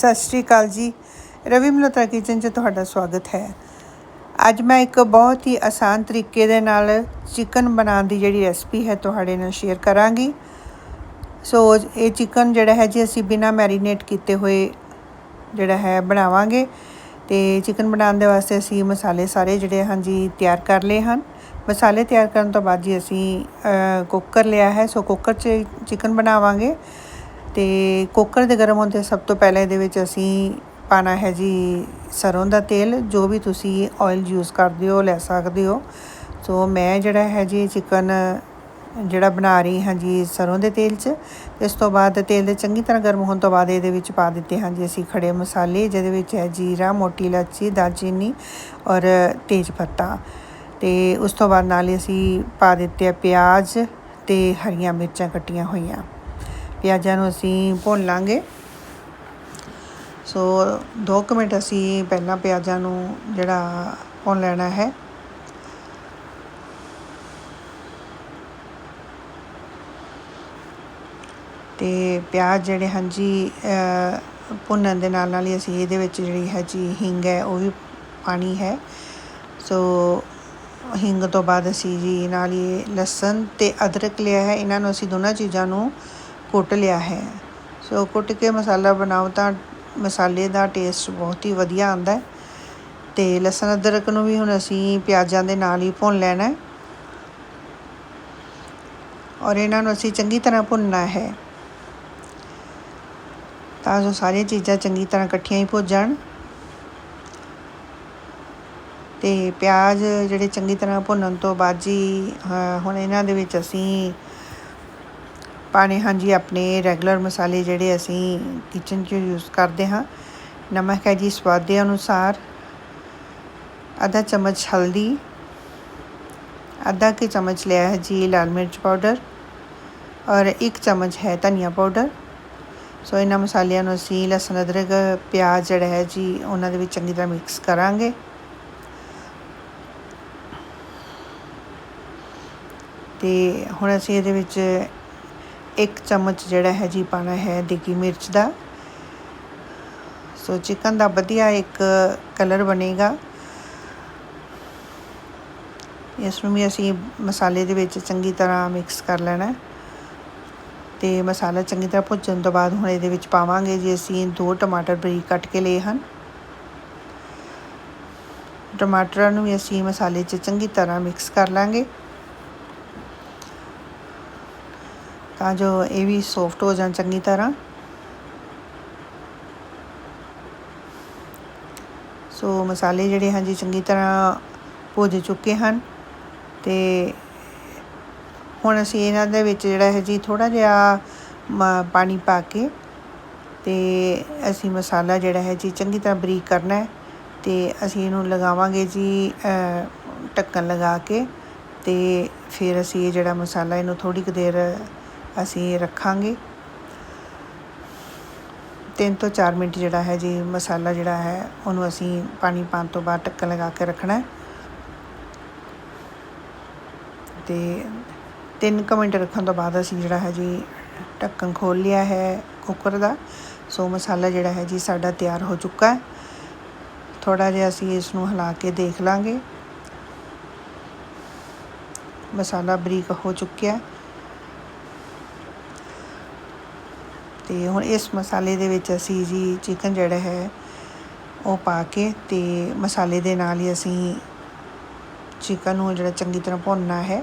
ਸਤਿ ਸ਼੍ਰੀ ਅਕਾਲ ਜੀ। ਰਵੀ ਮਲਹੋਤਰਾ ਕਿਚਨ 'ਚ ਤੁਹਾਡਾ ਸਵਾਗਤ ਹੈ। ਅੱਜ ਮੈਂ ਇੱਕ ਬਹੁਤ ਹੀ ਆਸਾਨ ਤਰੀਕੇ ਦੇ ਨਾਲ ਚਿਕਨ ਬਣਾਉਣ ਦੀ ਜਿਹੜੀ ਰੈਸਪੀ ਹੈ ਤੁਹਾਡੇ ਨਾਲ ਸ਼ੇਅਰ ਕਰਾਂਗੀ। ਸੋ ਇਹ ਚਿਕਨ ਜਿਹੜਾ ਹੈ ਜੀ, ਅਸੀਂ ਬਿਨਾ ਮੈਰੀਨੇਟ ਕੀਤੇ ਹੋਏ ਜਿਹੜਾ ਹੈ ਬਣਾਵਾਂਗੇ। ਤੇ ਚਿਕਨ ਬਣਾਉਣ ਦੇ ਵਾਸਤੇ ਅਸੀਂ ਮਸਾਲੇ ਸਾਰੇ ਜਿਹੜੇ ਹਾਂ ਜੀ, ਤਿਆਰ ਕਰ ਲਏ ਹਨ। ਮਸਾਲੇ ਤਿਆਰ ਕਰਨ ਤੋਂ ਬਾਅਦ ਜੀ ਅਸੀਂ ਕੁੱਕਰ ਲਿਆ ਹੈ। ਸੋ ਕੁੱਕਰ 'ਚ ਚਿਕਨ ਬਣਾਵਾਂਗੇ। ਤੇ ਕੁੱਕਰ ਦੇ ਗਰਮ ਹੋਣ ਤੇ ਸਭ ਤੋਂ ਪਹਿਲਾਂ ਇਹਦੇ ਵਿੱਚ ਅਸੀਂ ਪਾਣਾ ਹੈ ਜੀ ਸਰੋਂ ਦਾ ਤੇਲ, ਜੋ ਵੀ ਤੁਸੀਂ ਆਇਲ ਯੂਜ਼ ਕਰਦੇ ਹੋ, ਲੈ ਸਕਦੇ ਹੋ। ਸੋ ਮੈਂ ਜਿਹੜਾ ਹੈ ਜੀ ਚਿਕਨ ਜਿਹੜਾ ਬਣਾ ਰਹੀ ਹਾਂ ਜੀ ਸਰੋਂ ਦੇ ਤੇਲ 'ਚ, ਇਸ ਤੋਂ ਬਾਅਦ ਤੇਲ ਦੇ ਚੰਗੀ ਤਰ੍ਹਾਂ ਗਰਮ ਹੋਣ ਤੋਂ ਬਾਅਦ ਇਹਦੇ ਵਿੱਚ ਪਾ ਦਿੱਤੇ ਹਾਂ ਜੀ ਅਸੀਂ ਖੜੇ ਮਸਾਲੇ, ਜਿਹਦੇ ਵਿੱਚ ਹੈ ਜੀਰਾ, ਮੋਟੀ ਇਲਾਚੀ, ਦਾਲਚੀਨੀ ਔਰ ਤੇਜ ਪੱਤਾ। ਤੇ ਉਸ ਤੋਂ ਬਾਅਦ ਨਾਲ ਅਸੀਂ ਪਾ ਦਿੱਤੇ ਆ ਪਿਆਜ਼ ਤੇ ਹਰੀਆਂ ਮਿਰਚਾਂ ਕੱਟੀਆਂ ਹੋਈਆਂ। ਪਿਆਜ਼ਾਂ ਨੂੰ ਅਸੀਂ ਭੁੰਨ ਲਾਂਗੇ। ਸੋ 2 ਮਿੰਟ ਅਸੀਂ ਪਹਿਲਾਂ ਪਿਆਜ਼ਾਂ ਨੂੰ ਜਿਹੜਾ ਭੁੰਨ ਲੈਣਾ ਹੈ। ਤੇ ਪਿਆਜ਼ ਜਿਹੜੇ ਹਨ ਜੀ ਭੁੰਨਣ ਦੇ ਨਾਲ ਨਾਲ ਹੀ ਅਸੀਂ ਇਹਦੇ ਵਿੱਚ ਜਿਹੜੀ ਹੈ ਜੀ ਹਿੰਗ ਹੈ, ਉਹ ਵੀ ਪਾਣੀ ਹੈ। ਸੋ ਹਿੰਗ ਤੋਂ ਬਾਅਦ ਅਸੀਂ ਜੀ ਨਾਲ ਹੀ ਲਸਣ ਤੇ ਅਦਰਕ ਲਿਆ ਹੈ। ਇਹਨਾਂ ਨੂੰ ਅਸੀਂ ਦੋਨਾਂ ਚੀਜ਼ਾਂ ਨੂੰ ਕੁੱਟ ਲਿਆ ਹੈ। ਸੋ ਕੁੱਟ ਕੇ ਮਸਾਲਾ ਬਣਾਓ ਤਾਂ ਮਸਾਲੇ ਦਾ ਟੇਸਟ ਬਹੁਤ ਹੀ ਵਧੀਆ ਆਉਂਦਾ ਹੈ। ਤੇ ਲਸਣ ਅਦਰਕ ਨੂੰ ਵੀ ਹੁਣ ਅਸੀਂ ਪਿਆਜ਼ਾਂ ਦੇ ਨਾਲ ਹੀ ਭੁੰਨ ਲੈਣਾ ਹੈ। ਔਰ ਇਹਨਾਂ ਨੂੰ ਅਸੀਂ ਚੰਗੀ ਤਰ੍ਹਾਂ ਭੁੰਨਣਾ ਹੈ। ਤਾਂ ਜੋ ਸਾਰੀਆਂ ਚੀਜ਼ਾਂ ਚੰਗੀ ਤਰ੍ਹਾਂ ਇਕੱਠੀਆਂ ਹੀ ਭੁੱਜ ਜਾਣ। ਤੇ ਪਿਆਜ਼ ਜਿਹੜੇ ਚੰਗੀ ਤਰ੍ਹਾਂ ਭੁੰਨਣ ਤੋਂ ਬਾਅਦ ਜੀ ਹੁਣ ਇਹਨਾਂ ਦੇ ਵਿੱਚ ਅਸੀਂ ਪਾਣੇ ਹਾਂ ਜੀ ਆਪਣੇ ਰੈਗੂਲਰ ਮਸਾਲੇ ਜਿਹੜੇ ਅਸੀਂ ਕਿਚਨ 'ਚ ਯੂਜ਼ ਕਰਦੇ ਹਾਂ। ਨਮਕ ਹੈ ਜੀ ਸਵਾਦ ਦੇ ਅਨੁਸਾਰ, ਅੱਧਾ ਚਮਚ ਹਲਦੀ, ਅੱਧਾ ਕਿ ਚਮਚ ਲਿਆ ਹੈ ਜੀ ਲਾਲ ਮਿਰਚ ਪਾਊਡਰ ਔਰ ਇੱਕ ਚਮਚ ਹੈ ਧਨੀਆ ਪਾਊਡਰ ਸੋ ਇਹਨਾਂ ਮਸਾਲਿਆਂ ਨੂੰ ਅਸੀਂ ਲਸਣ, ਅਦਰਕ, ਪਿਆਜ਼ ਜਿਹੜਾ ਹੈ ਜੀ ਉਹਨਾਂ ਦੇ ਵਿੱਚ ਚੰਗੀ ਤਰ੍ਹਾਂ ਮਿਕਸ ਕਰਾਂਗੇ। ਤੇ ਹੁਣ ਅਸੀਂ ਇਹਦੇ ਵਿੱਚ ਇੱਕ ਚਮਚ ਜਿਹੜਾ ਹੈ ਜੀ ਪਾਣਾ ਹੈ ਦੇਗੀ ਮਿਰਚ ਦਾ। ਸੋ ਚਿਕਨ ਦਾ ਵਧੀਆ ਇੱਕ ਕਲਰ ਬਣੇਗਾ। ਇਸ ਨੂੰ ਵੀ ਅਸੀਂ ਮਸਾਲੇ ਦੇ ਵਿੱਚ ਚੰਗੀ ਤਰ੍ਹਾਂ ਮਿਕਸ ਕਰ ਲੈਣਾ ਤੇ ਮਸਾਲਾ ਚੰਗੀ ਤਰ੍ਹਾਂ ਭੁੱਜਣ ਤੋਂ ਬਾਅਦ ਹੁਣ ਇਹਦੇ ਵਿੱਚ ਪਾਵਾਂਗੇ ਜੀ ਅਸੀਂ ਦੋ ਟਮਾਟਰ ਬਰੀਕ ਕੱਟ ਕੇ ਲਏ ਹਨ। ਟਮਾਟਰਾਂ ਨੂੰ ਵੀ ਅਸੀਂ ਮਸਾਲੇ 'ਚ ਚੰਗੀ ਤਰ੍ਹਾਂ ਮਿਕਸ ਕਰ ਲਾਂਗੇ। ਤਾਂ ਜੋ ਇਹ ਵੀ ਸੌਫਟ ਹੋ ਜਾਣ ਚੰਗੀ ਤਰ੍ਹਾਂ। ਸੋ ਮਸਾਲੇ ਜਿਹੜੇ ਹਨ ਜੀ ਚੰਗੀ ਤਰ੍ਹਾਂ ਭੁੱਜ ਚੁੱਕੇ ਹਨ ਤੇ ਹੁਣ ਅਸੀਂ ਇਹਨਾਂ ਦੇ ਵਿੱਚ ਜਿਹੜਾ ਹੈ ਜੀ ਥੋੜਾ ਜਿਹਾ ਪਾਣੀ ਪਾ ਕੇ ਤੇ ਅਸੀਂ ਮਸਾਲਾ ਜਿਹੜਾ ਹੈ ਜੀ ਚੰਗੀ ਤਰ੍ਹਾਂ ਬਰੀਕ ਕਰਨਾ ਹੈ ਤੇ ਅਸੀਂ ਇਹਨੂੰ ਲਗਾਵਾਂਗੇ ਜੀ ਢੱਕਣ ਲਗਾ ਕੇ ਤੇ ਫਿਰ ਅਸੀਂ ਇਹ ਜਿਹੜਾ ਮਸਾਲਾ ਇਹਨੂੰ ਥੋੜੀ ਕੁ ਦੇਰ ਅਸੀਂ ਰੱਖਾਂਗੇ। ਤਿੰਨ ਤੋਂ 4 ਮਿੰਟ ਜਿਹੜਾ ਹੈ ਜੀ, ਮਸਾਲਾ ਜਿਹੜਾ ਹੈ, ਉਹਨੂੰ ਅਸੀਂ ਪਾਣੀ ਪਾਣ ਤੋਂ ਬਾਅਦ ਢੱਕਣ ਲਗਾ ਕੇ ਰੱਖਣਾ ਹੈ। ਤੇ 3 ਮਿੰਟ ਰੱਖਣ ਤੋਂ ਬਾਅਦ ਅਸੀਂ ਜਿਹੜਾ ਹੈ ਜੀ, ਢੱਕਣ ਖੋਲ ਲਿਆ ਹੈ ਕੁੱਕਰ ਦਾ। ਸੋ ਮਸਾਲਾ ਜਿਹੜਾ ਹੈ ਜੀ, ਸਾਡਾ ਤਿਆਰ ਹੋ ਚੁੱਕਾ ਹੈ। ਥੋੜਾ ਜਿਹਾ ਅਸੀਂ ਇਸ ਨੂੰ ਹਿਲਾ ਕੇ ਦੇਖ ਲਾਂਗੇ। ਮਸਾਲਾ ਬਰੀਕ ਹੋ ਚੁੱਕਿਆ ਹੈ। ਤੇ ਹੁਣ ਇਸ ਮਸਾਲੇ ਦੇ ਵਿੱਚ ਅਸੀਂ ਜੀ ਚਿਕਨ ਜਿਹੜਾ ਹੈ, ਉਹ ਪਾ ਕੇ ਤੇ ਮਸਾਲੇ ਦੇ ਨਾਲ ਹੀ ਅਸੀਂ ਚਿਕਨ ਨੂੰ ਜਿਹੜਾ ਚੰਗੀ ਤਰ੍ਹਾਂ ਭੁੰਨਣਾ ਹੈ।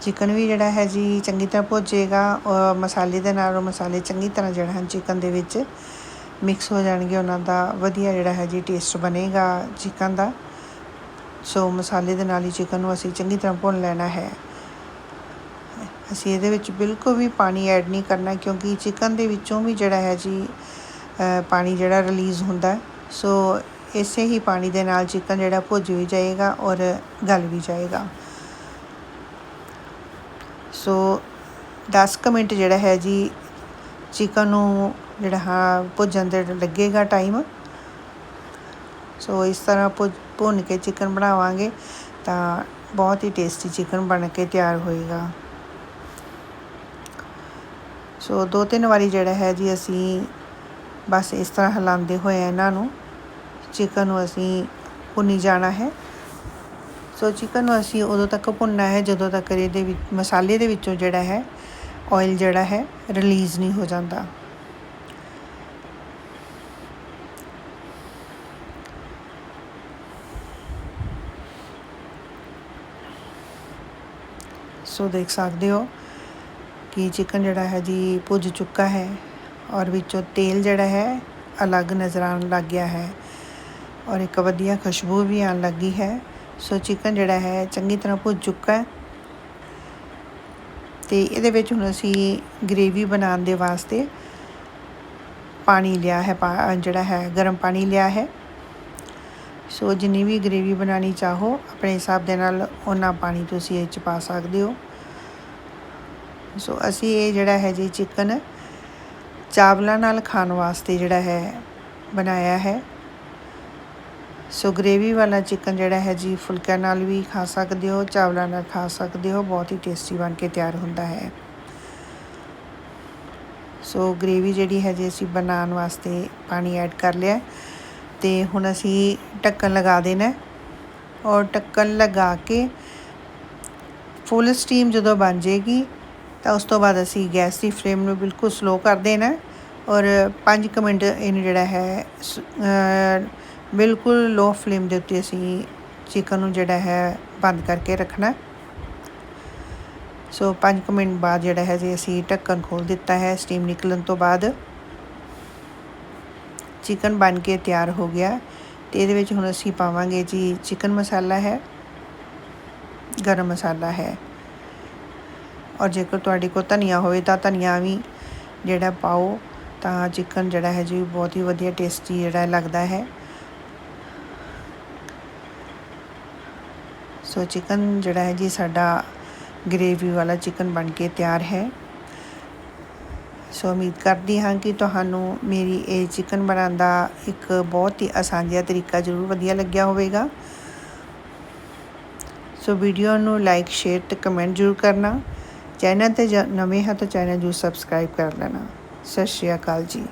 ਚਿਕਨ ਵੀ ਜਿਹੜਾ ਹੈ ਜੀ ਚੰਗੀ ਤਰ੍ਹਾਂ ਭੁੱਜੇਗਾ ਔਰ ਮਸਾਲੇ ਦੇ ਨਾਲ ਉਹ ਮਸਾਲੇ ਚੰਗੀ ਤਰ੍ਹਾਂ ਜਿਹੜਾ ਹਨ ਚਿਕਨ ਦੇ ਵਿੱਚ ਮਿਕਸ ਹੋ ਜਾਣਗੇ, ਉਹਨਾਂ ਦਾ ਵਧੀਆ ਜਿਹੜਾ ਹੈ ਜੀ ਟੇਸਟ ਬਣੇਗਾ ਚਿਕਨ ਦਾ। ਸੋ ਮਸਾਲੇ ਦੇ ਨਾਲ ਹੀ ਚਿਕਨ ਨੂੰ ਅਸੀਂ ਚੰਗੀ ਤਰ੍ਹਾਂ ਭੁੰਨ ਲੈਣਾ ਹੈ। ਅਸੀਂ ਇਹਦੇ ਵਿੱਚ ਬਿਲਕੁਲ ਵੀ ਪਾਣੀ ਐਡ ਨਹੀਂ ਕਰਨਾ ਕਿਉਂਕਿ ਚਿਕਨ ਦੇ ਵਿੱਚੋਂ ਵੀ ਜਿਹੜਾ ਹੈ ਜੀ ਪਾਣੀ ਜਿਹੜਾ ਰਿਲੀਜ਼ ਹੁੰਦਾ ਸੋ ਇਸੇ ਹੀ ਪਾਣੀ ਦੇ ਨਾਲ ਚਿਕਨ ਜਿਹੜਾ ਭੁੱਜ ਵੀ ਜਾਏਗਾ ਔਰ ਗਲ ਵੀ ਜਾਏਗਾ। ਸੋ 10 ਕੁ ਮਿੰਟ ਜਿਹੜਾ ਹੈ ਜੀ, ਚਿਕਨ ਨੂੰ ਜਿਹੜਾ ਹਾਂ, ਭੁੱਜਣ ਦੇ ਲੱਗੇਗਾ ਟਾਈਮ ਸੋ ਇਸ ਤਰ੍ਹਾਂ ਭੁੰਨ ਕੇ ਚਿਕਨ ਬਣਾਵਾਂਗੇ ਤਾਂ ਬਹੁਤ ਹੀ ਟੇਸਟੀ ਚਿਕਨ ਬਣ ਕੇ ਤਿਆਰ ਹੋਏਗਾ। ਸੋ ਦੋ ਤਿੰਨ ਵਾਰੀ ਜਿਹੜਾ ਹੈ ਜੀ ਅਸੀਂ ਬਸ ਇਸ ਤਰ੍ਹਾਂ ਹਿਲਾਉਂਦੇ ਹੋਏ ਇਹਨਾਂ ਨੂੰ। ਚਿਕਨ ਨੂੰ ਅਸੀਂ ਭੁੰਨੀ ਜਾਣਾ ਹੈ। ਸੋ ਚਿਕਨ ਨੂੰ ਅਸੀਂ ਉਦੋਂ ਤੱਕ ਭੁੰਨਣਾ ਹੈ ਜਦੋਂ ਤੱਕ ਇਹਦੇ ਵਿੱਚ, ਮਸਾਲੇ ਦੇ ਵਿੱਚੋਂ ਜਿਹੜਾ ਹੈ ਆਇਲ ਜਿਹੜਾ ਹੈ ਰਿਲੀਜ਼ ਨਹੀਂ ਹੋ ਜਾਂਦਾ। ਸੋ ਦੇਖ ਸਕਦੇ ਹੋ ਕਿ ਚਿਕਨ ਜਿਹੜਾ ਹੈ ਜੀ ਭੁੱਜ ਚੁੱਕਾ ਹੈ ਔਰ ਵਿੱਚੋਂ ਤੇਲ ਜਿਹੜਾ ਹੈ ਅਲੱਗ ਨਜ਼ਰ ਆਉਣ ਲੱਗ ਗਿਆ ਹੈ ਔਰ ਇੱਕ ਵਧੀਆ ਖੁਸ਼ਬੂ ਵੀ ਆਉਣ ਲੱਗੀ ਹੈ। ਸੋ ਚਿਕਨ ਜਿਹੜਾ ਹੈ ਚੰਗੀ ਤਰ੍ਹਾਂ ਭੁੱਜ ਚੁੱਕਾ ਹੈ। ਤੇ ਇਹਦੇ ਵਿੱਚ ਹੁਣ ਅਸੀਂ ਗ੍ਰੇਵੀ ਬਣਾਉਣ ਦੇ ਵਾਸਤੇ ਪਾਣੀ ਲਿਆ ਹੈ ਜਿਹੜਾ ਹੈ ਗਰਮ ਪਾਣੀ ਲਿਆ ਹੈ। ਸੋ ਜਿੰਨੀ ਵੀ ਗ੍ਰੇਵੀ ਬਣਾਣੀ ਚਾਹੋ, ਆਪਣੇ ਹਿਸਾਬ ਦੇ ਨਾਲ ਉਹਨਾਂ ਪਾਣੀ ਤੁਸੀਂ ਇਹ ਚ ਪਾ ਸਕਦੇ ਹੋ। ਸੋ ਅਸੀਂ ਇਹ ਜਿਹੜਾ ਹੈ ਜੀ ਚਿਕਨ ਚਾਵਲਾਂ ਨਾਲ ਖਾਣ ਵਾਸਤੇ ਜਿਹੜਾ ਹੈ ਬਣਾਇਆ ਹੈ। ਸੋ ਗ੍ਰੇਵੀ ਵਾਲਾ ਚਿਕਨ ਜਿਹੜਾ ਹੈ ਜੀ ਫੁਲਕਿਆਂ ਨਾਲ ਵੀ ਖਾ ਸਕਦੇ ਹੋ, ਚਾਵਲਾਂ ਨਾਲ ਖਾ ਸਕਦੇ ਹੋ, ਬਹੁਤ ਹੀ ਟੇਸਟੀ ਬਣ ਕੇ ਤਿਆਰ ਹੁੰਦਾ ਹੈ। ਸੋ ਗ੍ਰੇਵੀ ਜਿਹੜੀ ਹੈ ਜੀ ਅਸੀਂ ਬਣਾਉਣ ਵਾਸਤੇ ਪਾਣੀ ਐਡ ਕਰ ਲਿਆ ਤੇ ਹੁਣ ਅਸੀਂ ਢੱਕਣ ਲਗਾ ਦੇਣਾ ਔਰ ਢੱਕਣ ਲਗਾ ਕੇ ਫੁੱਲ ਸਟੀਮ ਜਦੋਂ ਬਣ ਜਾਏਗੀ ਤਾਂ ਉਸ ਤੋਂ ਬਾਅਦ ਅਸੀਂ ਗੈਸ ਦੀ ਫਲੇਮ ਨੂੰ ਬਿਲਕੁਲ ਸਲੋ ਕਰ ਦੇਣਾ ਔਰ 5 ਮਿੰਟ ਇਹਨੂੰ ਜਿਹੜਾ ਹੈ ਬਿਲਕੁਲ ਲੋ ਫਲੇਮ ਦੇ ਉੱਤੇ ਅਸੀਂ ਚਿਕਨ ਨੂੰ ਜਿਹੜਾ ਹੈ ਬੰਦ ਕਰਕੇ ਰੱਖਣਾ। ਸੋ 5 ਮਿੰਟ ਬਾਅਦ ਜਿਹੜਾ ਹੈ ਜੀ ਅਸੀਂ ਢੱਕਣ ਖੋਲ ਦਿੱਤਾ ਹੈ ਸਟੀਮ ਨਿਕਲਣ ਤੋਂ ਬਾਅਦ ਚਿਕਨ ਬਣ ਕੇ ਤਿਆਰ ਹੋ ਗਿਆ ਤੇ ਇਹਦੇ ਵਿੱਚ ਹੁਣ ਅਸੀਂ ਪਾਵਾਂਗੇ ਜੀ ਚਿਕਨ ਮਸਾਲਾ ਹੈ, ਗਰਮ ਮਸਾਲਾ ਹੈ। ਔਰ ਜੇਕਰ ਤੁਹਾਡੇ ਕੋਲ ਧਨੀਆ ਹੋਵੇ ਤਾਂ ਧਨੀਆ ਵੀ ਜਿਹੜਾ ਪਾਓ, ਤਾਂ ਚਿਕਨ ਜਿਹੜਾ ਹੈ ਜੀ ਬਹੁਤ ਹੀ ਵਧੀਆ ਟੇਸਟੀ ਜਿਹੜਾ ਲੱਗਦਾ ਹੈ। ਸੋ ਚਿਕਨ ਜਿਹੜਾ ਹੈ ਜੀ ਸਾਡਾ ਗ੍ਰੇਵੀ ਵਾਲਾ ਚਿਕਨ ਬਣ ਕੇ ਤਿਆਰ ਹੈ। ਸੋ ਉਮੀਦ ਕਰਦੀ ਹਾਂ ਕਿ ਤੁਹਾਨੂੰ ਮੇਰੀ ਇਹ ਚਿਕਨ ਬਣਾਉਣ ਦਾ ਇੱਕ ਬਹੁਤ ਹੀ ਆਸਾਨ ਜਿਹਾ ਤਰੀਕਾ ਜ਼ਰੂਰ ਵਧੀਆ ਲੱਗਿਆ ਹੋਵੇਗਾ। ਸੋ ਵੀਡੀਓ ਨੂੰ ਲਾਈਕ ਸ਼ੇਅਰ ਤੇ ਕਮੈਂਟ ਜ਼ਰੂਰ ਕਰਨਾ। ਚੈਨਲ ਤੇ ਨਵੇਂ ਹੋ ਤਾਂ ਚੈਨਲ ਨੂੰ ਸਬਸਕ੍ਰਾਈਬ ਕਰ ਲੈਣਾ। ਸਤਿ ਸ਼੍ਰੀ ਅਕਾਲ ਜੀ।